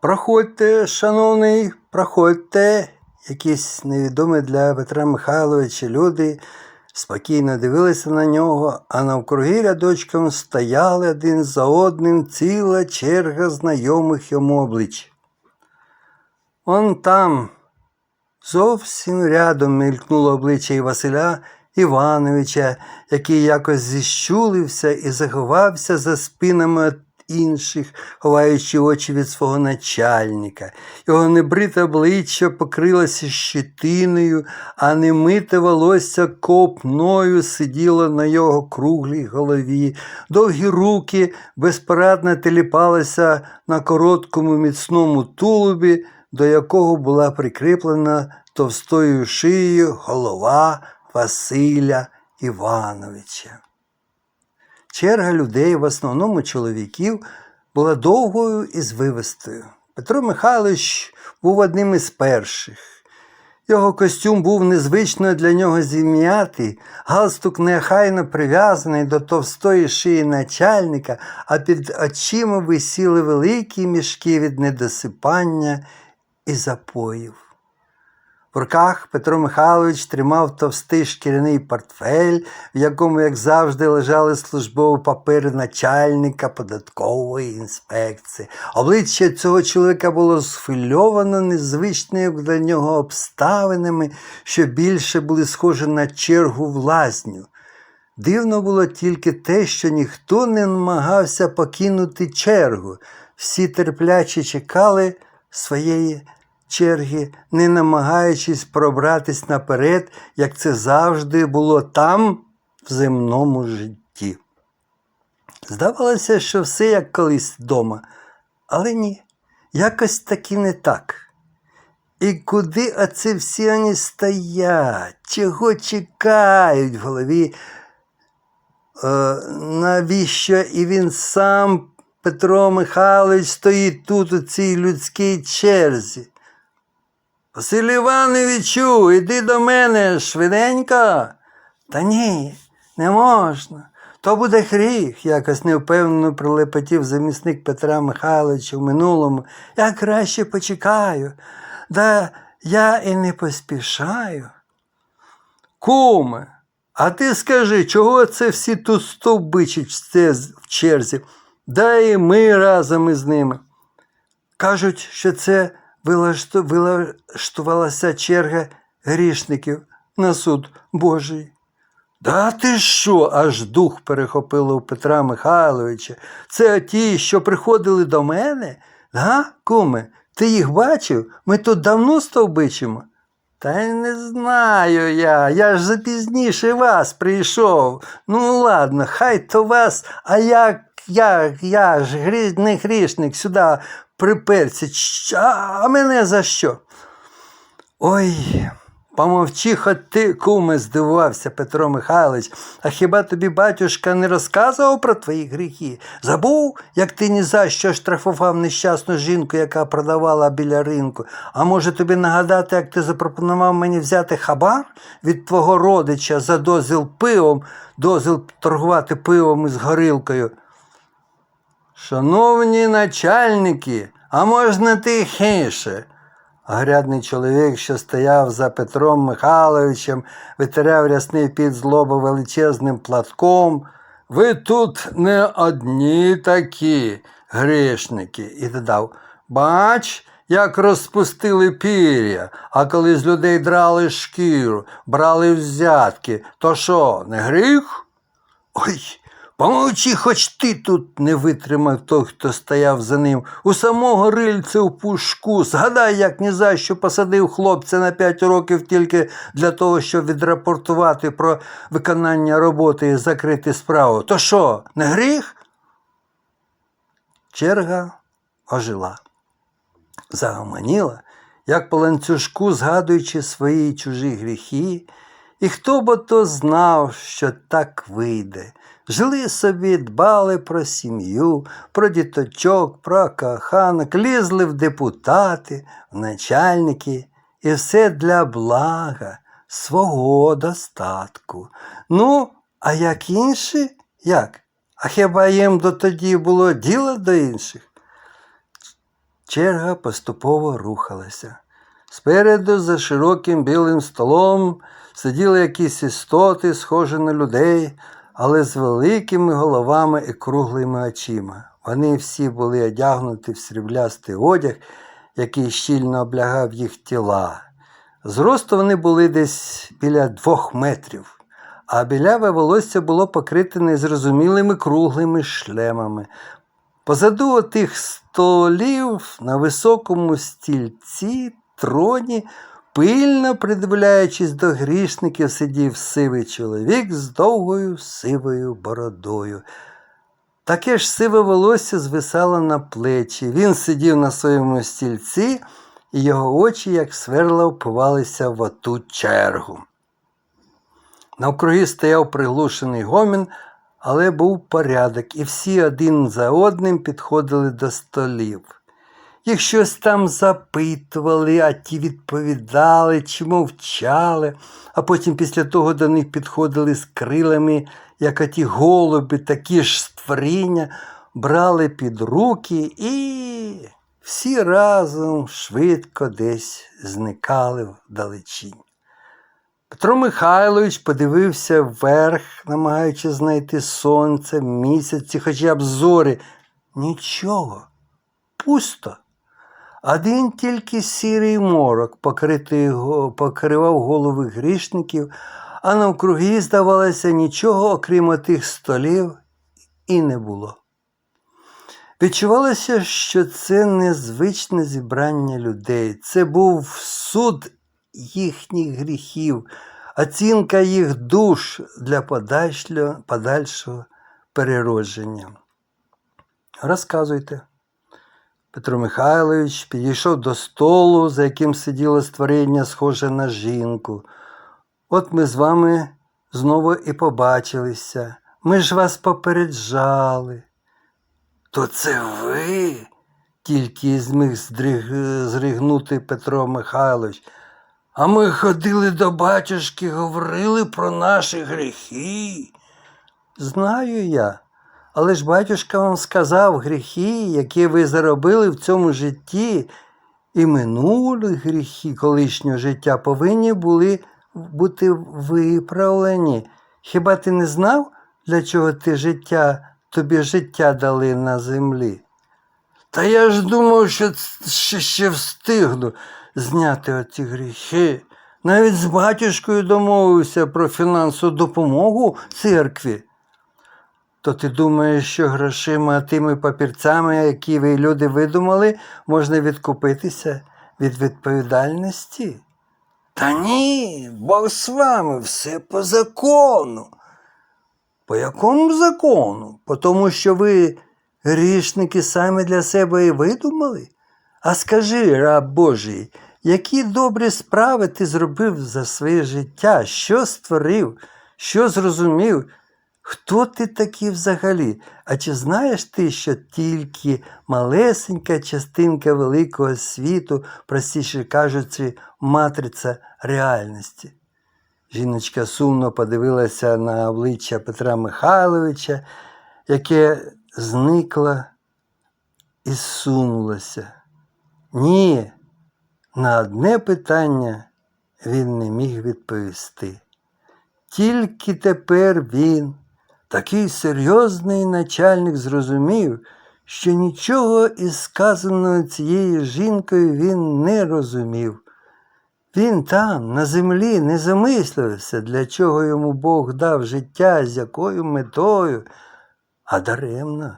Проходьте, шановний, проходьте. Якісь невідомі для Петра Михайловича люди спокійно дивилися на нього, а навкруги рядочком стояли один за одним ціла черга знайомих йому облич. Он там, зовсім рядом мелькнуло обличчя і Василя Івановича, який якось зіщулився і заховався за спинами інших, ховаючи очі від свого начальника. Його небрите обличчя покрилося щетиною, а немите волосся копною сиділо на його круглій голові. Довгі руки безпорадно теліпалися на короткому міцному тулубі, до якого була прикріплена товстою шиєю голова Василя Івановича. Черга людей, в основному чоловіків, була довгою і звивистою. Петро Михайлович був одним із перших. Його костюм був незвично для нього зім'ятий, галстук нехайно прив'язаний до товстої шиї начальника, а під очима висіли великі мішки від недосипання і запоїв. В руках Петро Михайлович тримав товстий шкіряний портфель, в якому, як завжди, лежали службові папери начальника податкової інспекції. Обличчя цього чоловіка було схвильовано незвичними для нього обставинами, що більше були схожі на чергу в лазню. Дивно було тільки те, що ніхто не намагався покинути чергу. Всі терпляче чекали своєї черги, не намагаючись пробратись наперед, як це завжди було там, в земному житті. Здавалося, що все як колись вдома, але ні, якось таки не так. І куди оце всі вони стоять? Чого чекають в голові? Е, навіщо і він сам, Петро Михайлович, стоїть тут у цій людській черзі? Василь Івановичу, іди до мене швиденько. Та ні, не можна. То буде гріх, якось невпевнено прилепотів замісник Петра Михайловича в минулому. Я краще почекаю. Да я і не поспішаю. Куме, а ти скажи, чого це всі тут стовбичать в черзі? Да і ми разом із ними. Кажуть, що це вилаштувалася черга грішників на суд Божий. Да ти що? аж дух перехопило у Петра Михайловича. Це ті, що приходили до мене? Га, куме, ти їх бачив? Ми тут давно стовбичимо. Та й не знаю я. Я ж запізніше вас прийшов. Ну, ладно, хай то вас, а як я, я ж не грішник сюди приперся. А, мене за що? Ой, помовчи хоч ти, куме, здивувався Петро Михайлович. А хіба тобі батюшка не розказував про твої гріхи? Забув, як ти ні за що штрафував нещасну жінку, яка продавала біля ринку? А може тобі нагадати, як ти запропонував мені взяти хабар від твого родича за дозвіл пивом, дозвіл торгувати пивом із горілкою? Шановні начальники, а можна тихіше? Грядний чоловік, що стояв за Петром Михайловичем, витирав рясний під злоба величезним платком. Ви тут не одні такі грішники. І додав, бач, як розпустили пір'я, а коли з людей драли шкіру, брали взятки, то що, не гріх? Ой, помовчи, хоч ти тут не витримав той, хто стояв за ним. У самого рильця в пушку. Згадай, як ні за що посадив хлопця на п'ять років тільки для того, щоб відрапортувати про виконання роботи і закрити справу. То що, не гріх? Черга ожила. Загомоніла, як по ланцюжку, згадуючи свої чужі гріхи, і хто б то знав, що так вийде. Жили собі, дбали про сім'ю, про діточок, про коханок, лізли в депутати, в начальники, і все для блага, свого достатку. Ну, а як інші? Як? А хіба їм до тоді було діло до інших? Черга поступово рухалася. Спереду, за широким білим столом, сиділи якісь істоти, схожі на людей, але з великими головами і круглими очима. Вони всі були одягнуті в сріблястий одяг, який щільно облягав їх тіла. Зросту вони були десь біля двох метрів, а біляве волосся було покрите незрозумілими круглими шлемами. Позаду тих столів на високому стільці, троні, пильно придивляючись до грішників, сидів сивий чоловік з довгою сивою бородою. Таке ж сиве волосся звисало на плечі. Він сидів на своєму стільці, і його очі, як сверла, впивалися в оту чергу. Навкруги стояв приглушений гомін, але був порядок, і всі один за одним підходили до столів. Їх щось там запитували, а ті відповідали чи мовчали, а потім після того до них підходили з крилами, як оті голуби, такі ж створіння, брали під руки і всі разом швидко десь зникали вдалечінь. Петро Михайлович подивився вверх, намагаючись знайти сонце, місяці, хоча б зорі. Нічого, пусто. Один тільки сірий морок покритий, покривав голови грішників, а навкруги, здавалося, нічого, окрім тих столів, і не було. Відчувалося, що це незвичне зібрання людей. Це був суд їхніх гріхів, оцінка їх душ для подальшого, подальшого переродження. Розказуйте. Петро Михайлович підійшов до столу, за яким сиділо створіння, схоже на жінку. От ми з вами знову і побачилися. Ми ж вас попереджали. То це ви? Тільки зміг здриг- зригнути Петро Михайлович. А ми ходили до батюшки, говорили про наші гріхи. Знаю я, але ж батюшка вам сказав гріхи, які ви заробили в цьому житті, і минулі гріхи колишнього життя повинні були бути виправлені. Хіба ти не знав, для чого ти життя, тобі життя дали на землі? Та я ж думав, що ще, ще встигну зняти оці гріхи. Навіть з батюшкою домовився про фінансову допомогу церкві. То ти думаєш, що грошима тими папірцями, які ви люди видумали, можна відкупитися від відповідальності? Та ні, Бог з вами, все по закону. По якому закону? По тому, що ви грішники самі для себе і видумали? А скажи, раб Божий, які добрі справи ти зробив за своє життя? Що створив? Що зрозумів? Хто ти такий взагалі? А чи знаєш ти, що тільки малесенька частинка великого світу, простіше кажучи, матриця реальності? Жіночка сумно подивилася на обличчя Петра Михайловича, яке зникло і сунулося. Ні, на одне питання він не міг відповісти. Тільки тепер він, такий серйозний начальник, зрозумів, що нічого із сказаного цією жінкою він не розумів. Він там, на землі, не замислився, для чого йому Бог дав життя, з якою метою, а даремно.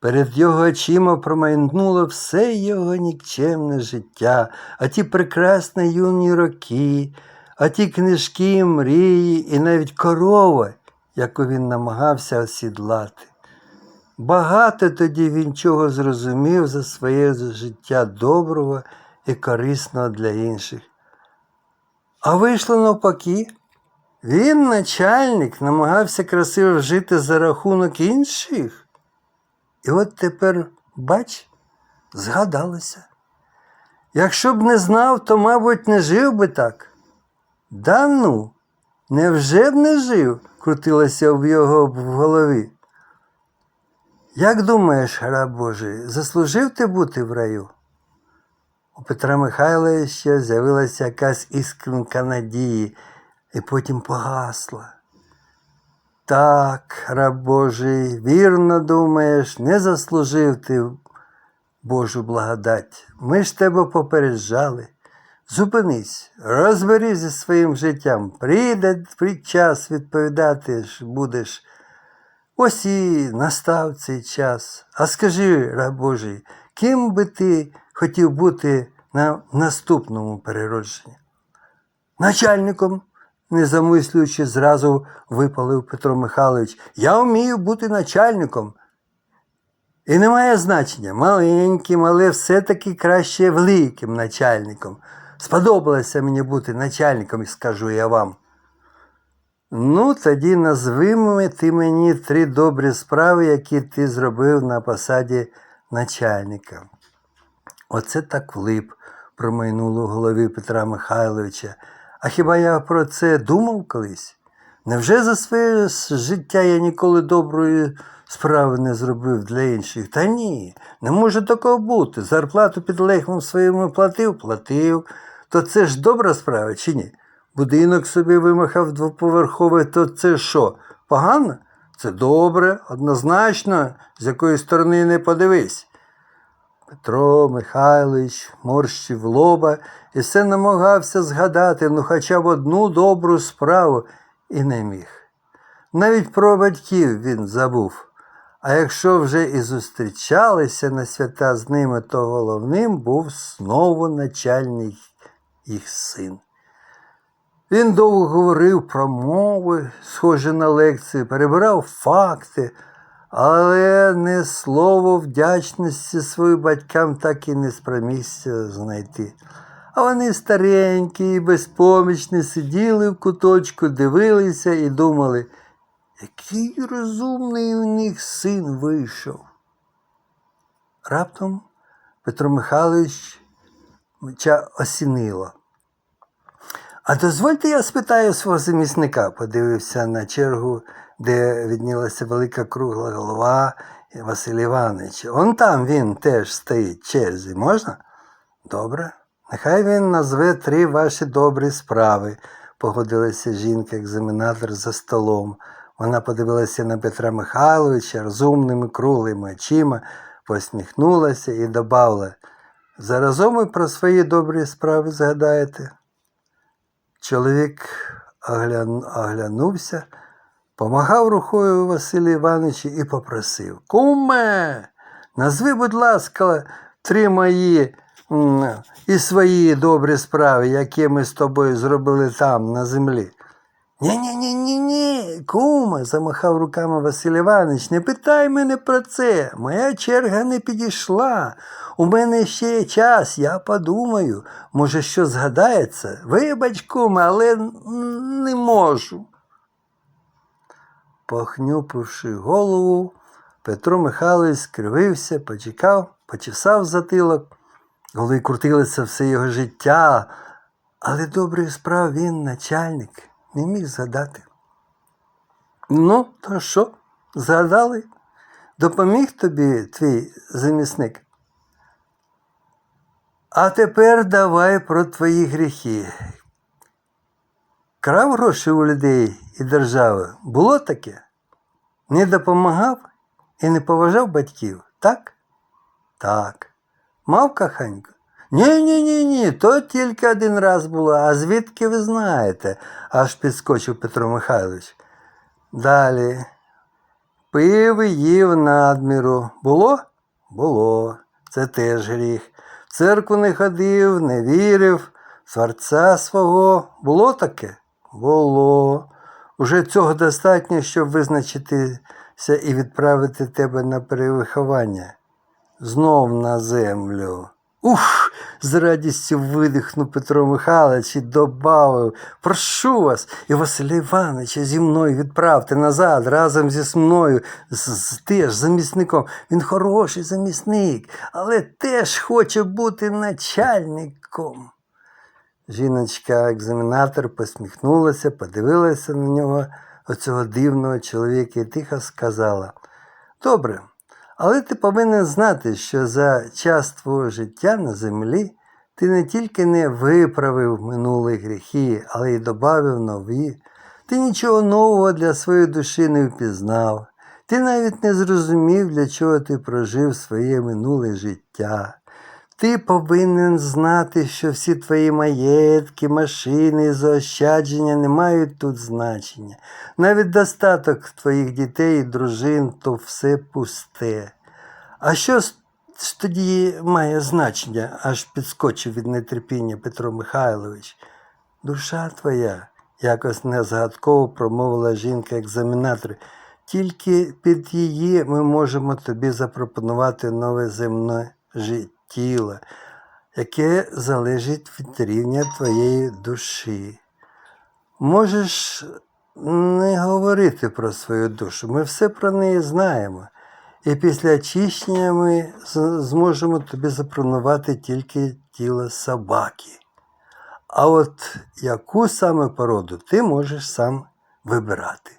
Перед його очима промайнуло все його нікчемне життя, а ті прекрасні юні роки, а ті книжки, мрії, і навіть корова, яку він намагався осідлати. Багато тоді він чого зрозумів за своє життя доброго і корисного для інших. А вийшло навпаки. Він, начальник, намагався красиво жити за рахунок інших. І от тепер, бач, згадалося. Якщо б не знав, то, мабуть, не жив би так. Да ну, невже б не жив? Крутилося в його в голові. Як думаєш, раб Божий, заслужив ти бути в раю? У Петра Михайловича з'явилася якась іскринка надії і потім погасла. Так, раб Божий, вірно думаєш, не заслужив ти Божу благодать. Ми ж тебе попереджали. Зупинись, розберись зі своїм життям. Прийде час відповідати ж будеш. Ось і настав цей час. А скажи, раб Божий, ким би ти хотів бути на наступному переродженні? Начальником, не замислюючи, зразу випалив Петро Михайлович. Я вмію бути начальником. І немає значення, маленьким, але все-таки краще великим начальником. Сподобалося мені бути начальником, скажу я вам. Ну, тоді назви ти мені три добрі справи, які ти зробив на посаді начальника. Оце так влип промайнуло в голові Петра Михайловича. А хіба я про це думав колись? Невже за своє життя я ніколи доброї справи не зробив для інших? Та ні, не може такого бути. Зарплату підлеглим своєму платив, платив. То це ж добра справа чи ні? Будинок собі вимахав двоповерховий, то це що? Погано? Це добре, однозначно, з якої сторони не подивись. Петро Михайлович морщив лоба і все намагався згадати, ну хоча б одну добру справу і не міг. Навіть про батьків він забув. А якщо вже і зустрічалися на свята з ними, то головним був знову начальник їх син. Він довго говорив про мови, схожі на лекції, перебирав факти, але не слово вдячності своїм батькам так і не спромігся знайти. А вони старенькі і безпомічні сиділи в куточку, дивилися і думали, який розумний у них син вийшов. Раптом Петро Михайлович ча осінило. А дозвольте, я спитаю свого замісника, подивився на чергу, де віднілася велика кругла голова Василя Івановича. Он там він теж стоїть черзі, можна? Добре. Нехай він назве три ваші добрі справи, погодилася жінка-екзаменатор за столом. Вона подивилася на Петра Михайловича розумними круглими очима, посміхнулася і додала. Заразом і про свої добрі справи згадаєте. Чоловік оглян... оглянувся, помагав рукою Василю Івановичу і попросив Куме, назви, будь ласка, три мої і свої добрі справи, які ми з тобою зробили там, на землі. Ні-ні-ні, ні, куме, замахав руками Василь Іванович, не питай мене про це. Моя черга не підійшла. У мене ще є час, я подумаю. Може, що згадається? Вибач, куме, але не можу. Похнюпивши голову, Петро Михайлович скривився, почекав, почесав затилок. Коли крутилося все його життя, але добрих справ він, начальник, не міг згадати. Ну, то що, згадали? Допоміг тобі твій замісник? А тепер давай про твої гріхи. Крав гроші у людей і держави. Було таке? Не допомагав і не поважав батьків, так? Так. Мав каханьку? Ні, ні, ні, ні, то тільки один раз було. А звідки ви знаєте? аж підскочив Петро Михайлович. Далі. Пив їв надміру. Було? Було. Це теж гріх. В церкву не ходив, не вірив, в творця свого. Було таке? Було. Уже цього достатньо, щоб визначитися і відправити тебе на перевиховання. Знов на землю. Ух! з радістю видихнув Петро Михайлович і добавив Прошу вас, і Василя Івановича зі мною відправте назад разом зі мною, з, з теж замісником. Він хороший замісник, але теж хоче бути начальником. Жіночка-екзаменатор посміхнулася, подивилася на нього, оцього дивного чоловіка, і тихо сказала: Добре, але ти повинен знати, що за час твого життя на землі Ти не тільки не виправив минулі гріхи, але й добавив нові. Ти нічого нового для своєї душі не впізнав. Ти навіть не зрозумів, для чого ти прожив своє минуле життя. Ти повинен знати, що всі твої маєтки, машини і заощадження не мають тут значення. Навіть достаток твоїх дітей і дружин то все пусте. А що ж тоді має значення? аж підскочив від нетерпіння Петро Михайлович. Душа твоя, якось незагадково промовила жінка-екзаменатор. Тільки під її ми можемо тобі запропонувати нове земне життіло, яке залежить від рівня твоєї душі. Можеш не говорити про свою душу, ми все про неї знаємо. І після очищення ми зможемо тобі запропонувати тільки тіло собаки. А от яку саме породу ти можеш сам вибирати.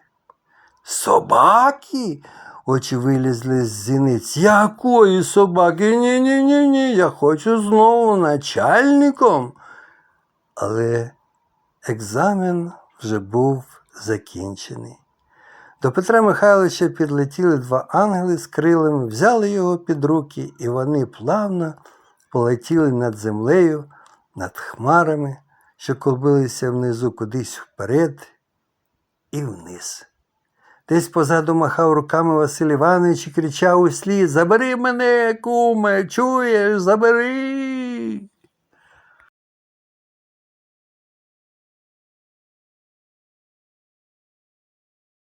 Собаки? Очі вилізли з зіниць. Якої собаки? Ні, ні, ні, ні. Я хочу знову начальником. Але екзамен вже був закінчений. До Петра Михайловича підлетіли два ангели з крилами, взяли його під руки, і вони плавно полетіли над землею, над хмарами, що колбилися внизу кудись вперед і вниз. Десь позаду махав руками Василь Іванович і кричав услід Забери мене, куме, чуєш, забери.